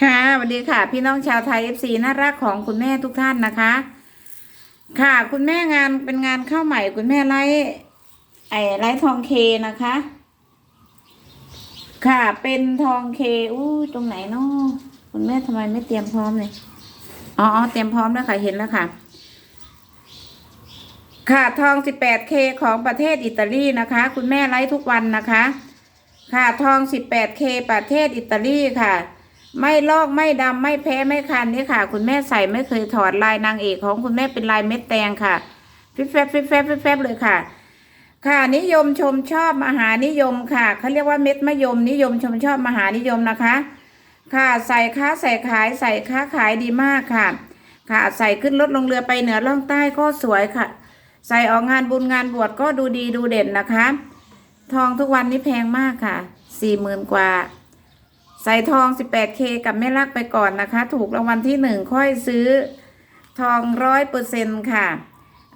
ค่ะสวัสดีค่ะ พี่น้องชาวไทยเอฟซีน่ารักของคุณแม่ทุกท่านนะคะ ค่ะคุณแม่งานเป็นงานเข้าใหม่ คุณแม่ไล่ไอ้ไล่ทองเคนะคะ ค่ะเป็นทองเคอู้ตรงไหนเนาะคุณแม่ทำไมไม่เตรียมพร้อมเลยอ๋ออ๋อเตรียมพร้อมแล้วค่ะเห็นแล้วค่ะ ค่ะทอง 18K ของประเทศอิตาลีนะคะ คุณแม่ไลฟ์ทุกวันนะคะ ค่ะทอง 18K ประเทศอิตาลีค่ะ ไม่ลอกไม่ดำไม่แพ้ไม่คันนี่ค่ะ คุณแม่ใส่ไม่เคยถอดลายนางเอกของคุณแม่เป็นลายเม็ดแตงค่ะฟิบแฟบฟิบแฟบฟิบแฟบเลยค่ะ ค่ะนิยมชมชอบมหานิยมค่ะเขาเรียกว่าเม็ดมะยมนิยมชมชอบมหานิยมนะคะ ค่ะใส่ค้าใส่ขายใส่ค้าขายดีมากค่ะ ค่ะใส่ขึ้นรถลงเรือไปเหนือล่องใต้ก็สวยค่ะ ใส่ออกงานบุญงานบวชก็ดูดีดูเด่นนะคะ ทองทุกวันนี้แพงมากค่ะสี่หมื่นกว่า ใส่ทอง 18K กับแม่ลักไปก่อนนะคะ ถูกรางวัลที่หนึ่งค่อยซื้อทองร้อยเปอร์เซ็นค่ะ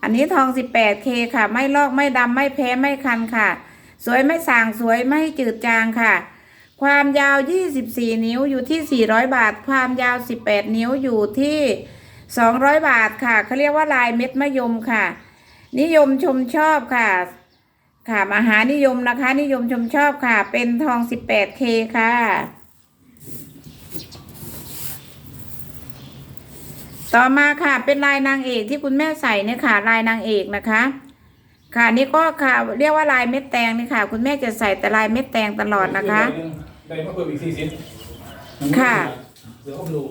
อันนี้ทอง 18K ค่ะ ไม่ลอกไม่ดำไม่แพ้ไม่คันค่ะ สวยไม่สางสวยไม่จืดจางค่ะ ความยาว 24 นิ้วอยู่ที่ 400 บาท ความยาว 18 นิ้วอยู่ที่ 200 บาทค่ะเขาเรียกว่าลายเม็ดมะยมค่ะ นิยมชมชอบค่ะ ค่ะมหานิยมนะคะ นิยมชมชอบค่ะ เป็นทอง 18K ค่ะ ต่อมาค่ะเป็นลายนางเอกที่คุณแม่ใส่เนี่ยค่ะ ลายนางเอกนะคะ ค่ะนี่ก็ค่ะเรียกว่าลายเม็ดแตงนี่ค่ะ คุณแม่จะใส่แต่ลายเม็ดแตงตลอดนะคะ ได้มาเพิ่มอีกสี่สิบค่ะ เดี๋ยวเขาไปดู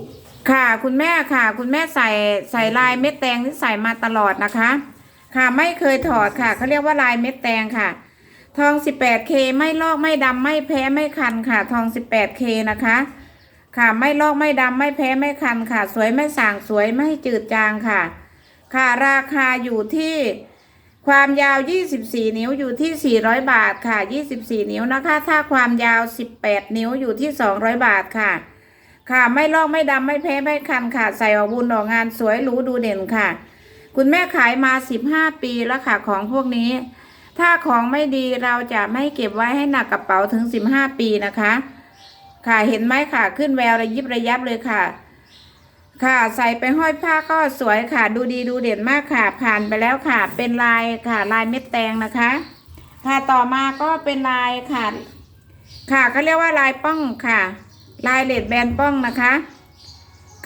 ค่ะคุณแม่ค่ะ คุณแม่ใส่ใส่ลายเม็ดแตงที่ใส่มาตลอดนะคะ ค่ะไม่เคยถอดค่ะเขาเรียกว่าลายเม็ดแตงค่ะ ทอง 18K ไม่ลอกไม่ดำไม่แพ้ไม่คันค่ะ ทอง 18K นะคะ ค่ะไม่ลอกไม่ดำไม่แพ้ไม่คันค่ะ สวยไม่สางสวยไม่จืดจางค่ะ ค่ะราคาอยู่ที่ความยาว 24 นิ้วอยู่ที่ 400 บาทค่ะ 24 นิ้วนะคะ ถ้าความยาว 18 นิ้วอยู่ที่ 200 บาทค่ะ ค่ะไม่ลอกไม่ดำไม่แพ้ไม่คันค่ะ ใส่ออกบุญออกงานสวยหรูดูเด่นค่ะ คุณแม่ขายมา 15 ปีแล้วค่ะของพวกนี้ ถ้าของไม่ดีเราจะไม่เก็บไว้ให้หนักกระเป๋าถึง 15 ปีนะคะ ค่ะเห็นไหมค่ะ ขึ้นแววระยิบระยับเลยค่ะ ค่ะใส่ไปห้อยผ้าก็สวยค่ะ ดูดีดูเด่นมากค่ะ ผ่านไปแล้วค่ะ เป็นลายค่ะลายเม็ดแตงนะคะ ค่ะต่อมาก็เป็นลายค่ะ ค่ะก็เรียกว่าลายป้องค่ะ ลายเลดแบนป้องนะคะ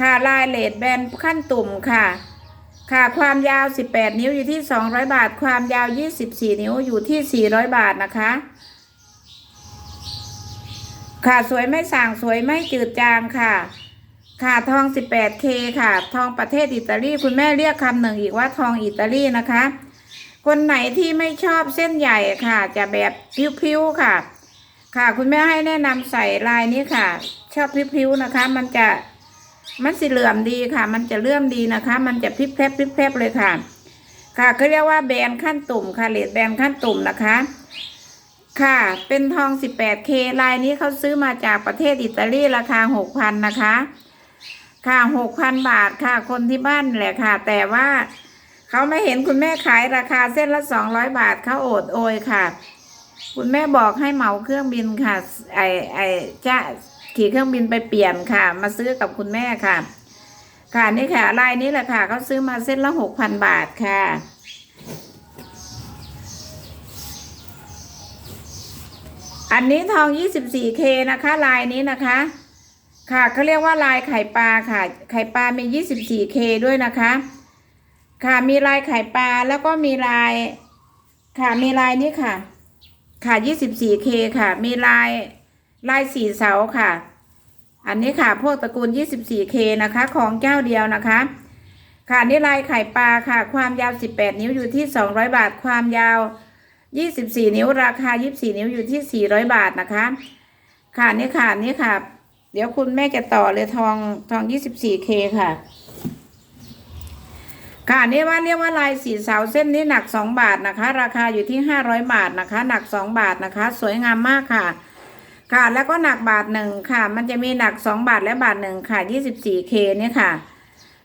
ค่ะลายเลดแบนขั้นตุ่มค่ะค่ะความยาว 18 นิ้วอยู่ที่ 200 บาท ความยาว 24 นิ้วอยู่ที่ 400 บาทนะคะ ค่ะสวยไม่ส่างสวยไม่จืดจางค่ะ ค่ะทอง 18K ค่ะ ทองประเทศอิตาลีคุณแม่เรียกคำหนึ่งอีกว่าทองอิตาลีนะคะ คนไหนที่ไม่ชอบเส้นใหญ่ค่ะ จะแบบพิ้วๆค่ะ ค่ะคุณแม่ให้แนะนำใส่ลายนี้ค่ะ ชอบพิ้วๆนะคะ มันจะมันสีเหลื่อมดีค่ะ มันจะเลื่อมดีนะคะ มันจะพริบแพรบพริบแพรบเลยค่ะ ค่ะเขาเรียกว่าแบรนด์ขั้นตุ่มค่ะเลดแบรนด์ขั้นตุ่มนะคะ ค่ะ เป็นทอง 18K ลายนี้เขาซื้อมาจากประเทศอิตาลีราคา 6,000 นะคะ ค่ะ 6,000 บาทค่ะ คนที่บ้านแหละค่ะ แต่ว่าเขาไม่เห็นคุณแม่ขายราคาเส้นละ 200 บาทเขาโอดโอยค่ะ คุณแม่บอกให้เหมาเครื่องบินค่ะ ไอไอจะขี่เครื่องบินไปเปลี่ยนค่ะ มาซื้อกับคุณแม่ค่ะ ค่ะนี่ค่ะลายนี้แหละค่ะเขาซื้อมาเส้นละ 6,000 บาทค่ะ อันนี้ทอง 24K นะคะ ลายนี้นะคะ ค่ะเขาเรียกว่าลายไข่ปลาค่ะ ไข่ปลามี 24K ด้วยนะคะ ค่ะมีลายไข่ปลาแล้วก็มีลาย ค่ะมีลายนี้ค่ะ ค่ะ 24K ค่ะ มีลายลายสีเสาค่ะ อันนี้ค่ะ พวกตระกูล 24K นะคะ ของเจ้าเดียวนะคะ ค่ะนี่ลายไข่ปลาค่ะ ความยาว 18 นิ้วอยู่ที่ 200 บาท ความยาว 24นิ้วราคา24นิ้วอยู่ที่400บาทนะคะ ค่ะนี่ค่ะนี่ค่ะ เดี๋ยวคุณแม่จะต่อเลยทองทอง 24K ค่ะ ค่ะนี่ว่าเรียกว่าลายสีเสาเส้นนี้หนัก2บาทนะคะ ราคาอยู่ที่500บาทนะคะ หนัก2บาทนะคะ สวยงามมากค่ะ ค่ะแล้วก็หนักบาทหนึ่งค่ะ มันจะมีหนัก2บาทและบาทหนึ่งค่ะ 24K เนี่ยค่ะ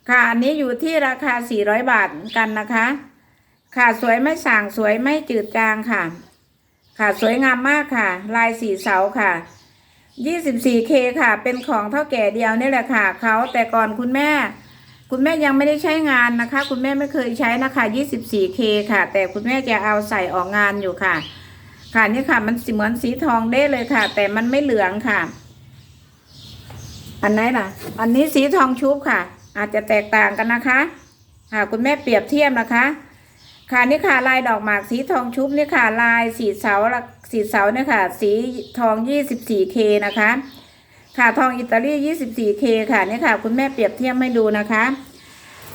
ค่ะอันนี้อยู่ที่ราคา400บาทเหมือนกันนะคะ ค่ะสวยไม่ส่างสวยไม่จืดจางค่ะ ค่ะสวยงามมากค่ะ ลายสีเสาค่ะ 24K ค่ะ เป็นของเท่าแก่เดียวนี่แหละค่ะเขาแต่ก่อนคุณแม่ คุณแม่ยังไม่ได้ใช้งานนะคะ คุณแม่ไม่เคยใช้นะคะ 24K ค่ะ แต่คุณแม่จะเอาใส่ออกงานอยู่ค่ะ ค่ะนี่ค่ะ มันสีเหมือนสีทองเด้เลยค่ะ แต่มันไม่เหลืองค่ะ อันไหนล่ะ อันนี้สีทองชุบค่ะ อาจจะแตกต่างกันนะคะ ค่ะ คุณแม่เปรียบเทียบนะคะ ค่ะนี่ค่ะลายดอกหมากสีทองชุบนี่ค่ะ ลายสีเสาละสีเสาเนี่ยค่ะ สีทอง 24K นะคะ ค่ะทองอิตาลี 24K ค่ะนี่ค่ะ คุณแม่เปรียบเทียบให้ดูนะคะ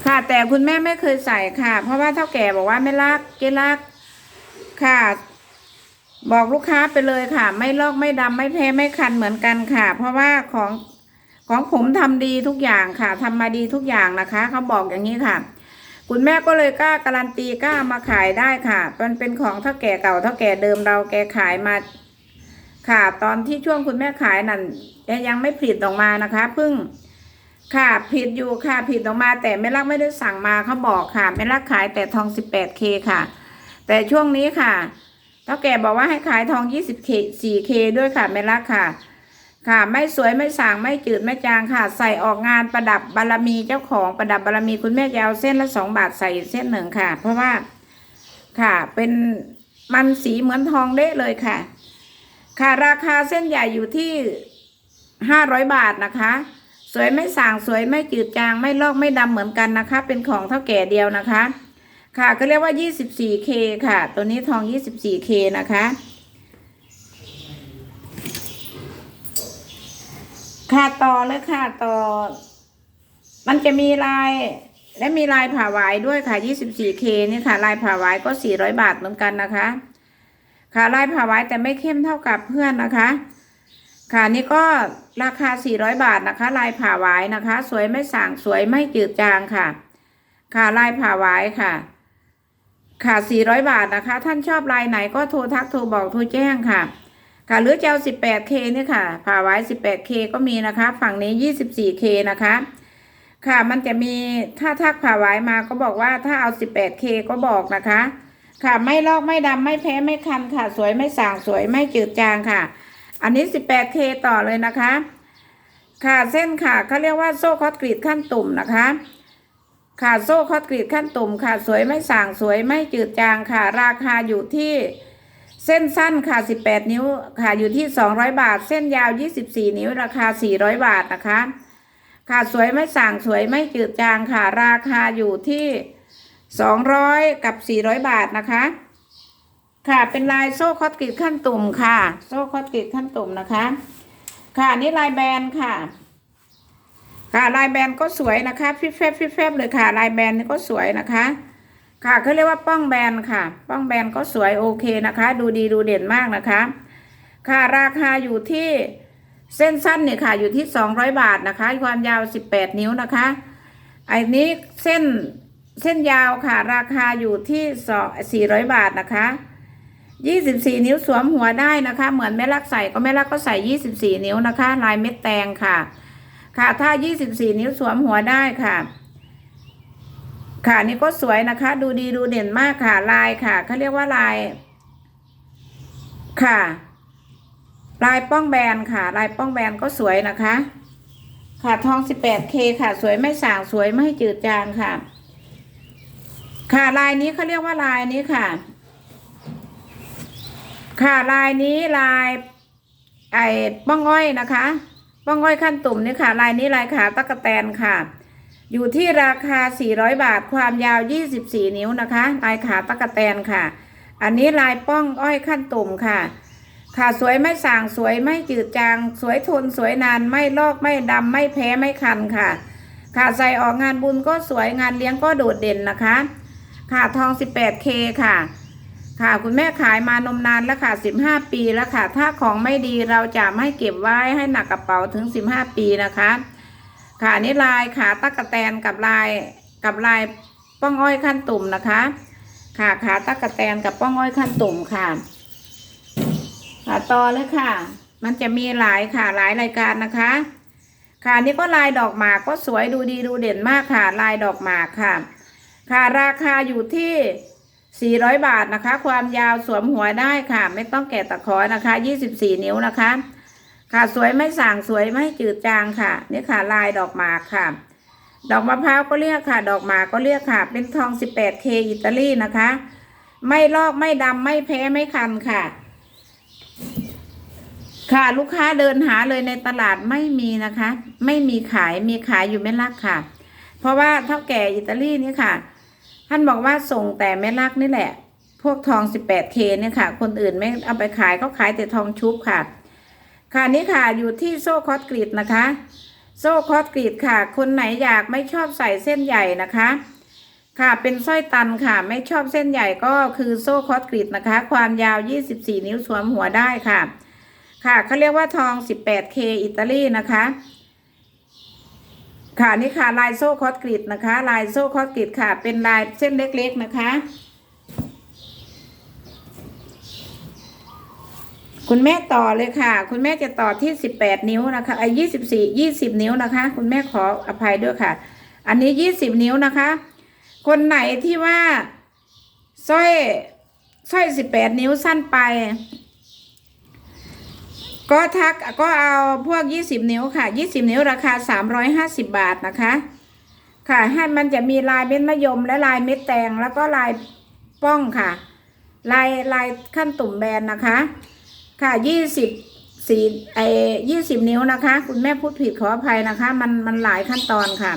ค่ะแต่คุณแม่ไม่เคยใส่ค่ะ เพราะว่าเท่าแก่บอกว่าไม่รักเกลักค่ะ บอกลูกค้าไปเลยค่ะ ไม่ลอกไม่ดำไม่แพ้ไม่คันเหมือนกันค่ะ เพราะว่าของของผมทำดีทุกอย่างค่ะทำมาดีทุกอย่างนะคะเขาบอกอย่างนี้ค่ะ คุณแม่ก็เลยกล้าการันตีกล้ามาขายได้ค่ะ มันเป็นของเท่าแก่เก่าเท่าแก่เดิมเราแกขายมา ค่ะ ตอนที่ช่วงคุณแม่ขายนั่นแกยังไม่ผลิตออกมานะคะเพิ่งค่ะผิดอยู่ค่ะผิดออกมา แต่ไม่รักไม่ได้สั่งมาเขาบอกค่ะไม่รักขายแต่ทอง 18K ค่ะ แต่ช่วงนี้ค่ะเท่าแก่บอกว่าให้ขายทอง 20K 4K ด้วยค่ะไม่รักค่ะ ค่ะ ไม่สวยไม่สางไม่จืดไม่จางค่ะ ใส่ออกงานประดับบารมีเจ้าของประดับบารมีคุณแม่จะเอาเส้นละสองบาทใส่เส้นหนึ่งค่ะ เพราะว่าค่ะเป็นมันสีเหมือนทองเด้เลยค่ะ ค่ะราคาเส้นใหญ่อยู่ที่ห้าร้อยบาทนะคะ สวยไม่สางสวยไม่จืดจางไม่ลอกไม่ดำเหมือนกันนะคะ เป็นของเท่าแก่เดียวนะคะ ค่ะก็เรียกว่า 24K ค่ะ ตัวนี้ทอง 24K นะคะ ค่ะต่อเลยค่ะต่อ มันจะมีลายและมีลายผ่าหวายด้วยค่ะ 24K นี่ค่ะ ลายผ่าหวายก็ 400 บาทเหมือนกันนะคะ ค่ะลายผ่าหวายแต่ไม่เข้มเท่ากับเพื่อนนะคะ ค่ะนี่ก็ราคา 400 บาทนะคะ ลายผ่าหวายนะคะ สวยไม่สางสวยไม่จืดจางค่ะ ค่ะลายผ่าหวายค่ะ ค่ะ 400 บาทนะคะ ท่านชอบลายไหนก็โทรทักโทรบอกโทรแจ้งค่ะ ค่ะหรือจะเอา 18K นี่ยค่ะผ่าไว้ 18K ก็มีนะคะ ฝั่งนี้ 24K นะคะ ค่ะมันจะมีถ้าทักผ่าไว้มาก็บอกว่าถ้าเอา 18K ก็บอกนะคะ ค่ะไม่ลอกไม่ดำไม่แพ้ไม่คันค่ะ สวยไม่สางสวยไม่จืดจางค่ะ อันนี้ 18K ต่อเลยนะคะ ค่ะเส้นค่ะเขาเรียกว่าโซ่คอตกรีดขั้นตุ่มนะคะค่ะโซ่คอตกรีดขั้นตุ่มค่ะ สวยไม่สางสวยไม่จืดจางค่ะ ราคาอยู่ที่ เส้นสั้นค่ะ 18 นิ้วค่ะอยู่ที่ 200 บาท เส้นยาว 24 นิ้วราคา 400 บาทนะคะ ค่ะสวยไม่สั่งสวยไม่จืดจางค่ะ ราคาอยู่ที่ 200 กับ 400 บาทนะคะ ค่ะเป็นลายโซ่คอตกรีดขั้นตุ่มค่ะ โซ่คอตกรีดขั้นตุ่มนะคะ ค่ะนี่ลายแบนค่ะ ค่ะลายแบนก็สวยนะคะฟิบแฟบฟิบแฟบเลยค่ะ ลายแบนก็สวยนะคะ ค่ะเขาเรียกว่าป้องแบนค่ะ ป้องแบนก็สวยโอเคนะคะ ดูดีดูเด่นมากนะคะ ค่ะราคาอยู่ที่เส้นสั้นเนี่ยค่ะ อยู่ที่สองร้อยบาทนะคะ ความยาวสิบแปดนิ้วนะคะไอ้นี้เส้นเส้นยาวค่ะ ราคาอยู่ที่สองสี่ร้อยบาทนะคะ ยี่สิบสี่นิ้วสวมหัวได้นะคะ เหมือนแม่ลักใส่ก็แม่ลักก็ใส่ยี่สิบสี่นิ้วนะคะ ลายเม็ดแตงค่ะ ค่ะถ้ายี่สิบสี่นิ้วสวมหัวได้ค่ะ ค่ะนี่ก็สวยนะคะ ดูดีดูเด่นมากค่ะลายค่ะเขาเรียกว่าลาย ค่ะ ลายป้องแบนค่ะ ลายป้องแบนก็สวยนะคะ ค่ะทอง 18K ค่ะ สวยไม่สางสวยไม่จืดจางค่ะ ค่ะลายนี้เขาเรียกว่าลายนี้ค่ะ ค่ะลายนี้ลายไอ้ป้องอ้อยนะคะ ป้องอ้อยขั้นตุ่มนี่ค่ะ ลายนี้ลายขาตะกะแตนค่ะ อยู่ที่ราคา 400 บาทความยาว 24 นิ้วนะคะ ลายขาตะกะแตนค่ะ อันนี้ลายป้องอ้อยขั้นตุ่มค่ะ ค่ะสวยไม่สางสวยไม่จืดจาง สวยทนสวยนานไม่ลอกไม่ดำไม่แพ้ไม่คันค่ะ ค่ะใส่ออกงานบุญก็สวยงานเลี้ยงก็โดดเด่นนะคะ ค่ะทอง 18K ค่ะ ค่ะคุณแม่ขายมานมนานแล้วค่ะ 15 ปีแล้วค่ะ ถ้าของไม่ดีเราจะไม่เก็บไว้ให้หนักกระเป๋าถึง 15 ปีนะคะ ค่ะนี่ลายขาตะกะแตนกับลายกับลายป้องอ้อยขั้นตุ่มนะคะ ค่ะขาตะกะแตนกับป้องอ้อยขั้นตุ่มค่ะค่ะต่อเลยค่ะ มันจะมีหลายค่ะหลายรายการนะคะ ค่ะนี่ก็ลายดอกหมากก็สวยดูดีดูเด่นมากค่ะ ลายดอกหมากค่ะ ค่ะราคาอยู่ที่400 บาทนะคะ ความยาวสวมหัวได้ค่ะ ไม่ต้องแกะตะขอนะคะ 24 นิ้วนะคะ ค่ะสวยไม่ส่างสวยไม่จืดจางค่ะนี่ค่ะ ลายดอกหมากค่ะ ดอกมะพร้าวก็เรียกค่ะ ดอกหมากก็เรียกค่ะ เป็นทอง 18K อิตาลีนะคะ ไม่ลอกไม่ดำไม่แพ้ไม่คันค่ะ ค่ะลูกค้าเดินหาเลยในตลาดไม่มีนะคะ ไม่มีขายมีขายอยู่แม่ลักค่ะ เพราะว่าเท่าแก่อิตาลีนี่ค่ะ ท่านบอกว่าส่งแต่แม่ลักนี่แหละ พวกทอง 18K เนี่ยค่ะ คนอื่นไม่เอาไปขายเขาขายแต่ทองชุบค่ะ ค่ะนี่ค่ะอยู่ที่โซ่คอสกรีดนะคะ โซ่คอสกรีดค่ะ คนไหนอยากไม่ชอบใส่เส้นใหญ่นะคะ ค่ะเป็นสร้อยตันค่ะ ไม่ชอบเส้นใหญ่ก็คือโซ่คอสกรีดนะคะ ความยาว 24 นิ้วสวมหัวได้ค่ะ ค่ะเขาเรียกว่าทอง 18K อิตาลีนะคะค่ะนี่ค่ะลายโซ่คอสกรีดนะคะ ลายโซ่คอสกรีดค่ะ เป็นลายเส้นเล็กๆนะคะ คุณแม่ต่อเลยค่ะ คุณแม่จะต่อที่18นิ้วนะคะไอ้ยี่สิบสี่ยี่สิบนิ้วนะคะ คุณแม่ขออภัยด้วยค่ะ อันนี้20นิ้วนะคะ คนไหนที่ว่าสร้อยสร้อย18นิ้วสั้นไป ก็ทักก็เอาพวก20นิ้วค่ะ20นิ้วราคา350บาทนะคะ ค่ะให้มันจะมีลายเม็ดมะยมและลายเม็ดแตงแล้วก็ลายป้องค่ะ ลายลายขั้นตุ่มแบนนะคะ ค่ะยี่สิบสี่ไอยี่สิบนิ้วนะคะ คุณแม่พูดผิดขออภัยนะคะ มันมันหลายขั้นตอนค่ะ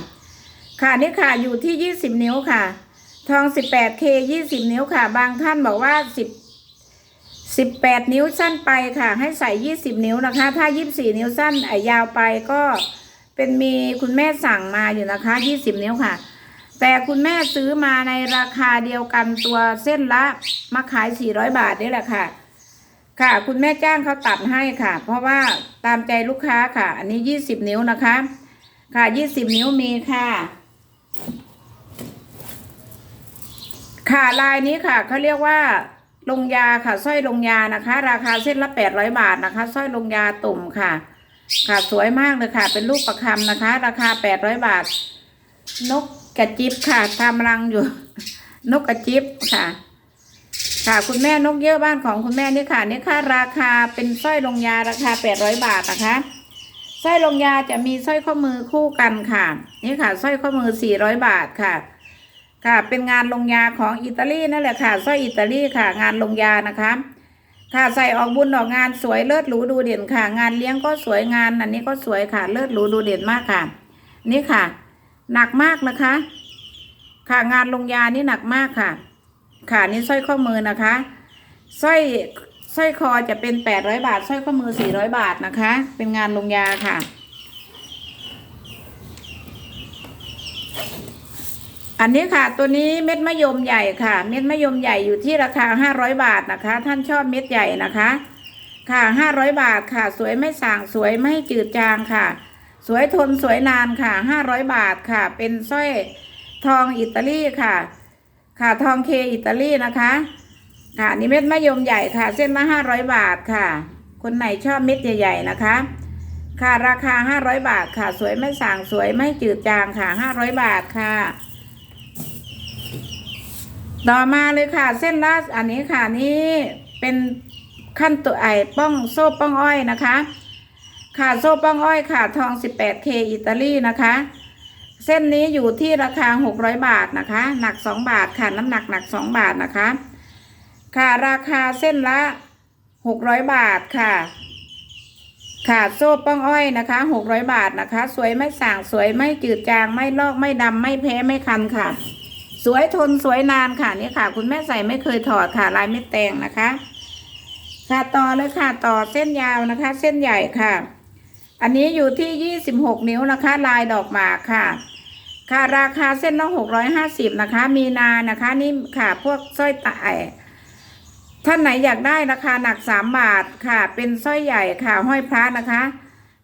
ค่ะนี่ค่ะอยู่ที่ยี่สิบนิ้วค่ะ ทองสิบแปดเคยี่สิบนิ้วค่ะ บางท่านบอกว่าสิบสิบแปดนิ้วสั้นไปค่ะ ให้ใส่ยี่สิบนิ้วนะคะ ถ้ายี่สี่นิ้วสั้นไอยาวไปก็เป็นมีคุณแม่สั่งมาอยู่นะคะยี่สิบนิ้วค่ะ แต่คุณแม่ซื้อมาในราคาเดียวกันตัวเส้นละมาขายสี่ร้อยบาทนี่แหละค่ะ ค่ะ คุณแม่จ้างเขาตัดให้ค่ะ เพราะว่าตามใจลูกค้าค่ะ อันนี้ยี่สิบนิ้วนะคะ ค่ะยี่สิบนิ้วมีค่ะ ค่ะลายนี้ค่ะเขาเรียกว่าลงยาค่ะสร้อยลงยานะคะ ราคาเส้นละแปดร้อยบาทนะคะสร้อยลงยาตุ่มค่ะ ค่ะสวยมากเลยค่ะ เป็นลูกประคำนะคะ ราคาแปดร้อยบาท นกกระจิบค่ะทำรังอยู่ นกกระจิบค่ะ ค่ะคุณแม่นกเยอะบ้านของคุณแม่นี่ค่ะนี่ค่ะ ราคาเป็นสร้อยลงยาราคาแปดร้อยบาทนะคะสร้อยลงยาจะมีสร้อยข้อมือคู่กันค่ะ นี่ค่ะสร้อยข้อมือสี่ร้อยบาทค่ะ ค่ะเป็นงานลงยาของอิตาลีนั่นแหละค่ะสร้อยอิตาลีค่ะ งานลงยานะคะค่ะใส่ออกบุญออกงานสวยเลิศหรูดูเด่นค่ะ งานเลี้ยงก็สวยงานอันนี้ก็สวยค่ะเลิศหรูดูเด่นมากค่ะ นี่ค่ะ หนักมากนะคะ ค่ะงานลงยานี่หนักมากค่ะ ค่ะนี่สร้อยข้อมือนะคะสร้อยสร้อยคอจะเป็นแปดร้อยบาทสร้อยข้อมือสี่ร้อยบาทนะคะ เป็นงานลงยาค่ะอันนี้ค่ะตัวนี้เม็ดมะยมใหญ่ค่ะ เม็ดมะยมใหญ่อยู่ที่ราคาห้าร้อยบาทนะคะ ท่านชอบเม็ดใหญ่นะคะ ค่ะห้าร้อยบาทค่ะ สวยไม่สางสวยไม่จืดจางค่ะ สวยทนสวยนานค่ะห้าร้อยบาทค่ะ เป็นสร้อยทองอิตาลีค่ะ ค่ะทองเคอิตาลีนะคะค่ะนี่เม็ดมะยมใหญ่ค่ะ เส้นละห้าร้อยบาทค่ะ คนไหนชอบเม็ดใหญ่ๆนะคะ ค่ะราคาห้าร้อยบาทค่ะ สวยไม่ส่างสวยไม่จืดจางค่ะห้าร้อยบาทค่ะ ต่อมาเลยค่ะ เส้นละอันนี้ค่ะนี่เป็นขั้นตัวไอป้องโซ่ป้องอ้อยนะคะ ค่ะโซ่ป้องอ้อยค่ะ ทอง 18K อิตาลีนะคะ เส้นนี้อยู่ที่ราคา 600 บาทนะคะ หนัก 2 บาทค่ะ น้ำหนักหนัก 2 บาทนะคะ ค่ะราคาเส้นละ 600 บาทค่ะ ค่ะโซ่ป้องอ้อยนะคะ 600 บาทนะคะ สวยไม่ส่างสวยไม่จืดจางไม่ลอกไม่ดำไม่แพ้ไม่คันค่ะ สวยทนสวยนานค่ะนี่ค่ะ คุณแม่ใส่ไม่เคยถอดค่ะลายเม็ดแตงนะคะ ค่ะต่อเลยค่ะต่อเส้นยาวนะคะ เส้นใหญ่ค่ะ อันนี้อยู่ที่ 26 นิ้วนะคะ ลายดอกหมากค่ะ ค่ะราคาเส้นละ650นะคะ มีนานะคะนี่ค่ะพวกสร้อยตายท่านไหนอยากได้ราคาหนัก3บาทค่ะ เป็นสร้อยใหญ่ค่ะห้อยพระนะคะ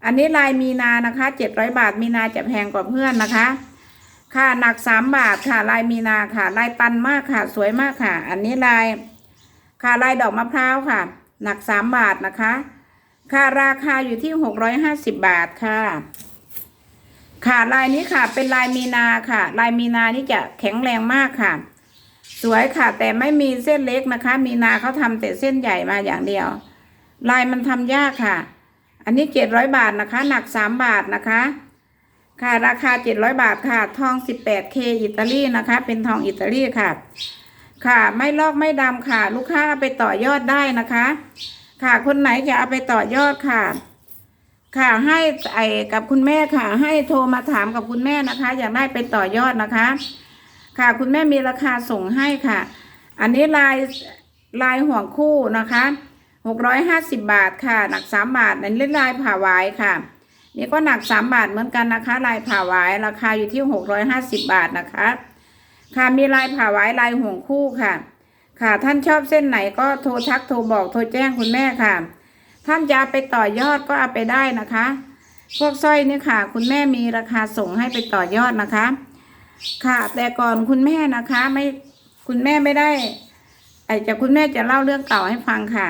อันนี้ลายมีนานะคะ700บาทมีนาจะแพงกว่าเพื่อนนะคะ ค่ะหนัก3บาทค่ะ ลายมีนาค่ะ ลายตันมากค่ะ สวยมากค่ะ อันนี้ลาย ค่ะลายดอกมะพร้าวค่ะ หนัก3บาทนะคะ ค่ะราคาอยู่ที่650บาทค่ะ ค่ะลายนี้ค่ะเป็นลายมีนาค่ะ ลายมีนานี่จะแข็งแรงมากค่ะ สวยค่ะ แต่ไม่มีเส้นเล็กนะคะ มีนาเขาทำแต่เส้นใหญ่มาอย่างเดียว ลายมันทำยากค่ะ อันนี้เจ็ดร้อยบาทนะคะ หนักสามบาทนะคะ ค่ะราคาเจ็ดร้อยบาทค่ะ ทองสิบแปดเคอิตาลีนะคะ เป็นทองอิตาลีค่ะ ค่ะไม่ลอกไม่ดำค่ะ ลูกค้าไปต่อยอดได้นะคะ ค่ะคนไหนจะเอาไปต่อยอดค่ะ ค่ะให้ไอ้กับคุณแม่ค่ะ ให้โทรมาถามกับคุณแม่นะคะ อยากได้ไปต่อยอดนะคะ ค่ะคุณแม่มีราคาส่งให้ค่ะ อันนี้ลายลายห่วงคู่นะคะหกร้อยห้าสิบบาทค่ะ หนักสามบาทอันนี้ลายผ่าวายค่ะ นี่ก็หนักสามบาทเหมือนกันนะคะ ลายผ่าวายราคาอยู่ที่หกร้อยห้าสิบบาทนะคะ ค่ะมีลายผ่าวายลายห่วงคู่ค่ะ ค่ะท่านชอบเส้นไหนก็โทรทักโทรบอกโทรแจ้งคุณแม่ค่ะ ท่านจะเอาไปต่อยอดก็เอาไปได้นะคะ พวกสร้อยนี่ค่ะ คุณแม่มีราคาส่งให้ไปต่อยอดนะคะ ค่ะ แต่ก่อนคุณแม่นะคะไม่คุณแม่ไม่ได้ไอจะคุณแม่จะเล่าเรื่องเก่าให้ฟังค่ะ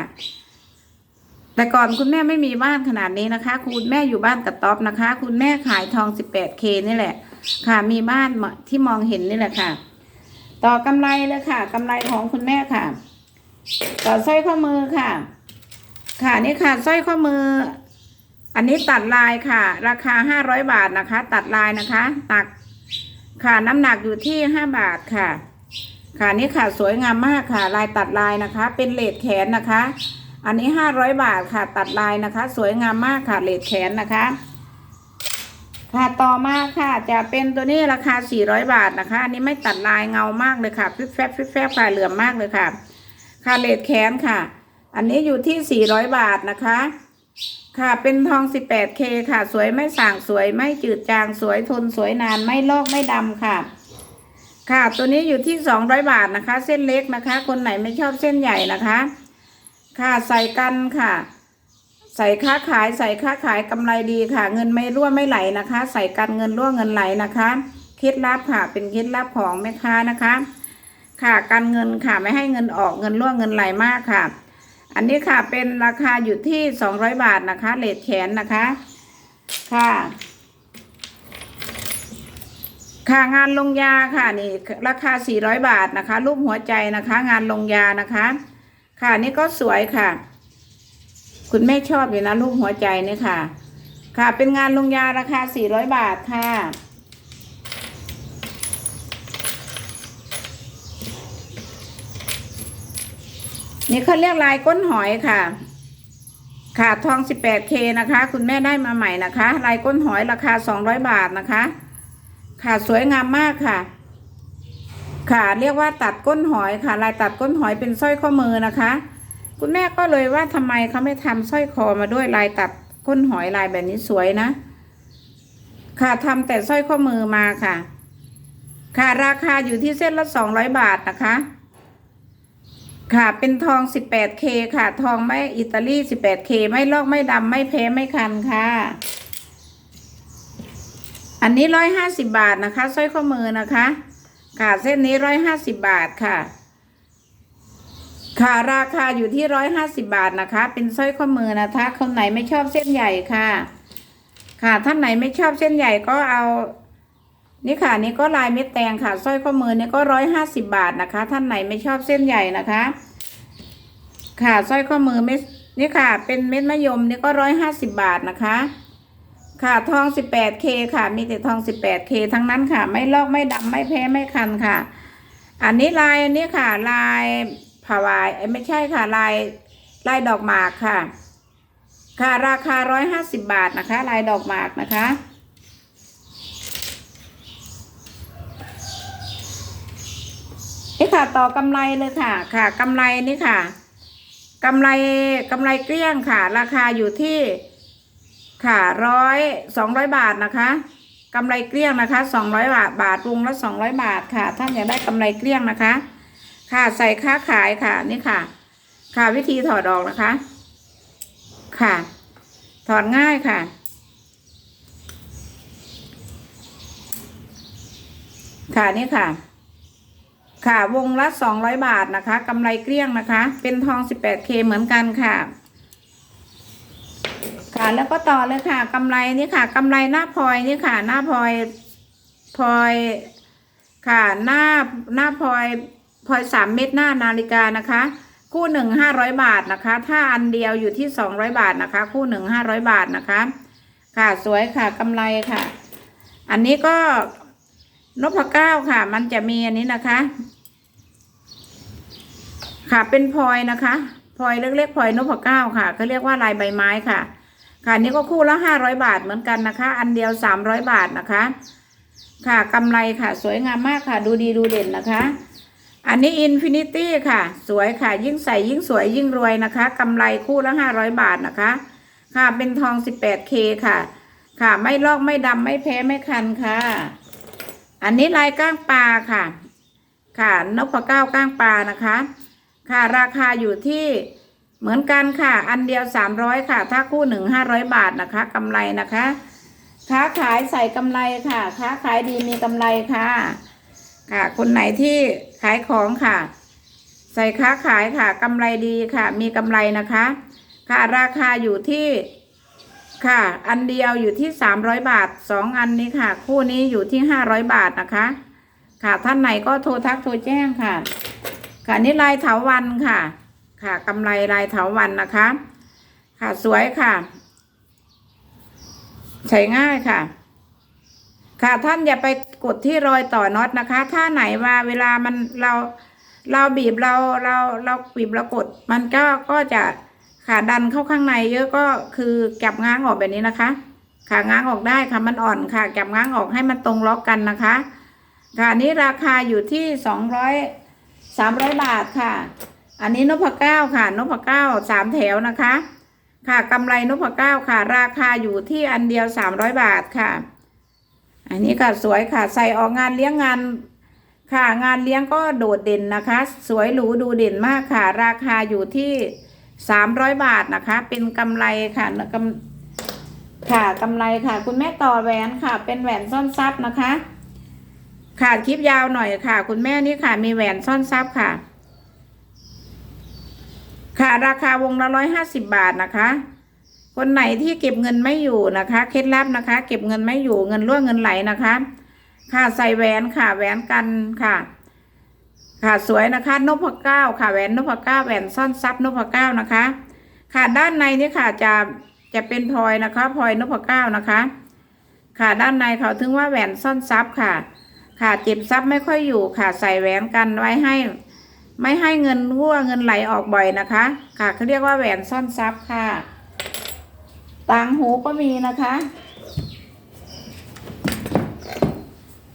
แต่ก่อนคุณแม่ไม่มีบ้านขนาดนี้นะคะ คุณแม่อยู่บ้านกระต๊อบนะคะ คุณแม่ขายทอง 18K นี่แหละ ค่ะ มีบ้านที่มองเห็นนี่แหละค่ะ ต่อกำไรเลยค่ะกำไรของคุณแม่ค่ะ ต่อสร้อยข้อมือค่ะ ค่ะนี่ค่ะสร้อยข้อมือ อันนี้ตัดลายค่ะ ราคาห้าร้อยบาทนะคะ ตัดลายนะคะหนักค่ะน้ำหนักอยู่ที่ห้าบาทค่ะ ค่ะนี่ค่ะสวยงามมากค่ะ ลายตัดลายนะคะ เป็นเลดแขนนะคะ อันนี้ห้าร้อยบาทค่ะ ตัดลายนะคะ สวยงามมากค่ะเลดแขนนะคะ ค่ะต่อมาค่ะ จะเป็นตัวนี้ราคาสี่ร้อยบาทนะคะ อันนี้ไม่ตัดลายเงามากเลยค่ะฟิบแฟบฟิบแฟบค่ะเหลื่อมมากเลยค่ะ ค่ะเลดแขนค่ะ อันนี้อยู่ที่สี่ร้อยบาทนะคะ ค่ะเป็นทอง 18K ค่ะ สวยไม่ส่างสวยไม่จืดจางสวยทนสวยนานไม่ลอกไม่ดำค่ะ ค่ะตัวนี้อยู่ที่ 200 บาทนะคะ เส้นเล็กนะคะ คนไหนไม่ชอบเส้นใหญ่นะคะ ค่ะใส่กันค่ะ ใส่ค้าขายใส่ค้าขายกำไรดีค่ะ เงินไม่รั่วไม่ไหลนะคะ ใส่กันเงินรั่วเงินไหลนะคะเคล็ดลับค่ะ เป็นเคล็ดลับของแม่ค้านะคะ ค่ะการเงินค่ะไม่ให้เงินออกเงินรั่วเงินไหลมากค่ะ อันนี้ค่ะเป็นราคาอยู่ที่สองร้อยบาทนะคะเลทแขนนะคะ ค่ะ ค่ะงานลงยาค่ะนี่ราคาสี่ร้อยบาทนะคะ รูปหัวใจนะคะ งานลงยานะคะ ค่ะนี่ก็สวยค่ะ คุณแม่ชอบอยู่นะรูปหัวใจนี่ค่ะ ค่ะเป็นงานลงยาราคาสี่ร้อยบาทค่ะ นี่เขาเรียกลายก้นหอยค่ะค่ะทอง 18K นะคะ คุณแม่ได้มาใหม่นะคะ ลายก้นหอยราคา 200 บาทนะคะ ค่ะสวยงามมากค่ะ ค่ะเรียกว่าตัดก้นหอยค่ะ ลายตัดก้นหอยเป็นสร้อยข้อมือนะคะ คุณแม่ก็เลยว่าทำไมเขาไม่ทำสร้อยคอมาด้วยลายตัดก้นหอยลายแบบนี้สวยนะ ค่ะทำแต่สร้อยข้อมือมาค่ะ ค่ะราคาอยู่ที่เส้นละ 200 บาทนะคะ ค่ะ เป็นทอง 18K ค่ะ ทองไม่อิตาลี 18K ไม่ลอกไม่ดำไม่แพ้ไม่คันค่ะ อันนี้150บาทนะคะสร้อยข้อมือนะคะ ค่ะเส้นนี้150บาทค่ะ ค่ะราคาอยู่ที่150บาทนะคะ เป็นสร้อยข้อมือนะคะคนไหนไม่ชอบเส้นใหญ่ค่ะ ค่ะท่านไหนไม่ชอบเส้นใหญ่ก็เอา นี่ค่ะนี่ก็ลายเม็ดแตงค่ะสร้อยข้อมือนี่ก็ร้อยห้าสิบบาทนะคะ ท่านไหนไม่ชอบเส้นใหญ่นะคะ ค่ะสร้อยข้อมือเม็ดนี่ค่ะ เป็นเม็ดมะยมนี่ก็ร้อยห้าสิบบาทนะคะ ค่ะทองสิบแปดเคค่ะ มีแต่ทองสิบแปดเคทั้งนั้นค่ะ ไม่ลอกไม่ดำไม่แพ้ไม่คันค่ะ อันนี้ลายอันนี้ค่ะ ลายผาวายเอ้ยไม่ใช่ค่ะลายลายดอกหมากค่ะ ค่ะราคาร้อยห้าสิบบาทนะคะ ลายดอกหมากนะคะ ค่ะต่อกำไรเลยค่ะ ค่ะกำไรนี่ค่ะกำไรกำไรเกลี้ยงค่ะ ราคาอยู่ที่ค่ะร้อยสองร้อยบาทนะคะกำไรเกลี้ยงนะคะสองร้อยบาทบาทวงละสองร้อยบาทค่ะ ท่านอยากได้กำไรเกลี้ยงนะคะ ค่ะใส่ค้าขายค่ะนี่ค่ะ ค่ะวิธีถอดออกนะคะ ค่ะ ถอดง่ายค่ะค่ะนี่ค่ะ ค่ะ วงละสองร้อยบาทนะคะกำไรเกลี้ยงนะคะ เป็นทอง 18K เหมือนกันค่ะ ค่ะแล้วก็ต่อเลยค่ะกำไรนี่ค่ะกำไรหน้าพลอยนี่ค่ะ หน้าพลอยพลอยค่ะหน้าหน้าพลอยพลอยสามเม็ดหน้านาฬิกานะคะ คู่หนึ่งห้าร้อยบาทนะคะ ถ้าอันเดียวอยู่ที่สองร้อยบาทนะคะ คู่หนึ่งห้าร้อยบาทนะคะ ค่ะสวยค่ะกำไรค่ะ อันนี้ก็ นพเก้าค่ะ มันจะมีอันนี้นะคะ ค่ะเป็นพลอยนะคะพลอยเล็กๆพลอยนพเก้าค่ะเขาเรียกว่าลายใบไม้ค่ะ ค่ะนี้ก็คู่ละห้าร้อยบาทเหมือนกันนะคะ อันเดียวสามร้อยบาทนะคะ ค่ะกำไรค่ะ สวยงามมากค่ะ ดูดีดูเด่นนะคะ อันนี้อินฟินิตี้ค่ะ สวยค่ะ ยิ่งใส่ยิ่งสวยยิ่งรวยนะคะกำไรคู่ละห้าร้อยบาทนะคะ ค่ะเป็นทอง 18K ค่ะ ค่ะไม่ลอกไม่ดำไม่แพ้ไม่คันค่ะ อันนี้ลายก้างปลาค่ะ ค่ะนกพเก้าก้างปลานะคะ ค่ะราคาอยู่ที่เหมือนกันค่ะ อันเดียว300ค่ะ ถ้าคู่หนึ่ง500บาทนะคะกำไรนะคะ ค้าขายใส่กำไรค่ะ ค้าขายดีมีกำไรค่ะ ค่ะ คนไหนที่ขายของค่ะ ใส่ค้าขายค่ะกำไรดีค่ะ มีกำไรนะคะ ค่ะราคาอยู่ที่ ค่ะ อันเดียวอยู่ที่สามร้อยบาทสองอันนี้ค่ะ คู่นี้อยู่ที่ห้าร้อยบาทนะคะ ค่ะท่านไหนก็โทรทักโทรแจ้งค่ะ ค่ะนี่ลายเถาวันค่ะ ค่ะกำไรลายเถาวันนะคะ ค่ะสวยค่ะ ใช้ง่ายค่ะ ค่ะท่านอย่าไปกดที่รอยต่อน็อตนะคะ ถ้าไหนว่าเวลามันเราเราบีบเราเราเราบีบเรากด มันก็ก็จะ ค่ะดันเข้าข้างในเยอะก็คือแก็บง้างออกแบบนี้นะคะค่ะง้างออกได้ค่ะมันอ่อนค่ะแก็บง้างออกให้มันตรงล็อกกันนะคะ ค่ะนนี้ราคาอยู่ที่สองร้อยสามร้อยบาทค่ะ อันนี้นพเก้าค่ะนพเก้าสามแถวนะคะ ค่ะกำไรนพเก้าค่ะ ราคาอยู่ที่อันเดียวสามร้อยบาทค่ะ อันนี้ค่ะสวยค่ะใส่ออกงานเลี้ยงงานค่ะงานเลี้ยงก็โดดเด่นนะคะ สวยหรูดูเด่นมากค่ะ ราคาอยู่ที่ สามร้อยบาทนะคะ เป็นกำไรค่ะกำค่ะกำไรค่ะ คุณแม่ต่อแหวนค่ะ เป็นแหวนซ่อนทรัพย์นะคะ ค่ะคลิปยาวหน่อยค่ะ คุณแม่นี่ค่ะ มีแหวนซ่อนทรัพย์ค่ะ ค่ะราคาวงละร้อยห้าสิบบาทนะคะ คนไหนที่เก็บเงินไม่อยู่นะคะ เคล็ดลับนะคะ เก็บเงินไม่อยู่เงินรั่วงเงินไหลนะคะ ค่ะใส่แหวนค่ะแหวนกันค่ะ ค่ะสวยนะคะนพเก้าค่ะแหวนนพเก้าแหวนซ่อนทรัพย์นพเก้านะคะ ค่ะด้านในนี่ค่ะจะจะเป็นพลอยนะคะพลอยนพเก้านะคะ ค่ะด้านในเขาถึงว่าแหวนซ่อนทรัพย์ค่ะ ค่ะเจ็บทรัพย์ไม่ค่อยอยู่ค่ะใส่แหวนกันไว้ให้ ไม่ให้เงินรั่วเงินไหลออกบ่อยนะคะ ค่ะเขาเรียกว่าแหวนซ่อนทรัพย์ค่ะ ต่างหูก็มีนะคะ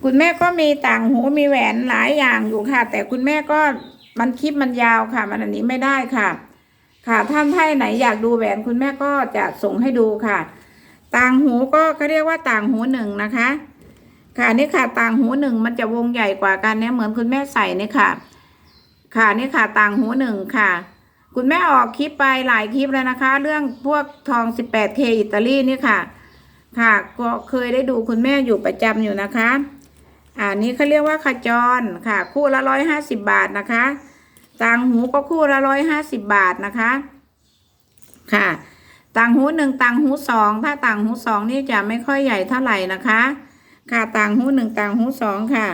คุณแม่ก็มีต่างหูมีแหวนหลายอย่างอยู่ค่ะ แต่คุณแม่ก็มันคลิปมันยาวค่ะ มันอันนี้ไม่ได้ค่ะ ค่ะท่านท่านไหนอยากดูแหวนคุณแม่ก็จะส่งให้ดูค่ะ ต่างหูก็เขาเรียกว่าต่างหูหนึ่งนะคะ ค่ะนี่ค่ะต่างหูหนึ่งมันจะวงใหญ่กว่ากันเนี่ยเหมือนคุณแม่ใส่นี่ค่ะ ค่ะนี่ค่ะต่างหูหนึ่งค่ะ คุณแม่ออกคลิปไปหลายคลิปแล้วนะคะ เรื่องพวกทอง 18K อิตาลีนี่ค่ะ ค่ะก็เคยได้ดูคุณแม่อยู่ประจำอยู่นะคะ อ่านี่เขาเรียกว่าขจรค่ะ คู่ละร้อยห้าสิบบาทนะคะต่างหูก็คู่ละร้อยห้าสิบบาทนะคะ ค่ะ ต่างหูหนึ่งต่างหูสองถ้าต่างหูสองนี่จะไม่ค่อยใหญ่เท่าไหร่นะคะ ค่ะต่างหูหนึ่งต่างหูสองค่ะ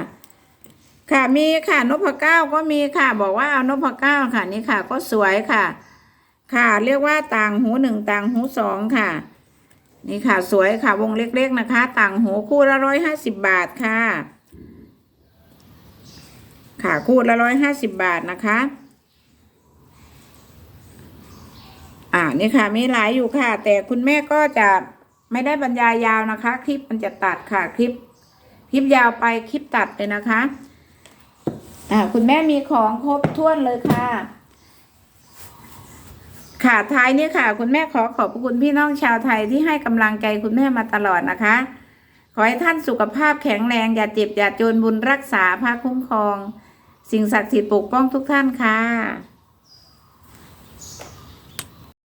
ค่ะมีค่ะนพเก้าก็มีค่ะ บอกว่าเอานพเก้าค่ะนี่ค่ะ ก็สวยค่ะ ค่ะเรียกว่าต่างหูหนึ่งต่างหูสองค่ะ นี่ค่ะสวยค่ะวงเล็กๆนะคะ ต่างหูคู่ละร้อยห้าสิบบาทค่ะ ค่ะคู่ละร้อยห้าสิบบาทนะคะ อ่านี่ค่ะมีหลายอยู่ค่ะ แต่คุณแม่ก็จะไม่ได้บรรยายยาวนะคะ คลิปมันจะตัดค่ะคลิป คลิปยาวไปคลิปตัดเลยนะคะ อ่าคุณแม่มีของครบถ้วนเลยค่ะค่ะท้ายนี้ค่ะ คุณแม่ขอขอบคุณพี่น้องชาวไทยที่ให้กำลังใจคุณแม่มาตลอดนะคะ ขอให้ท่านสุขภาพแข็งแรง อย่าเจ็บอย่าจนบุญรักษาพระคุ้มครอง สิ่งศักดิ์สิทธิ์ปกป้องทุกท่านค่ะ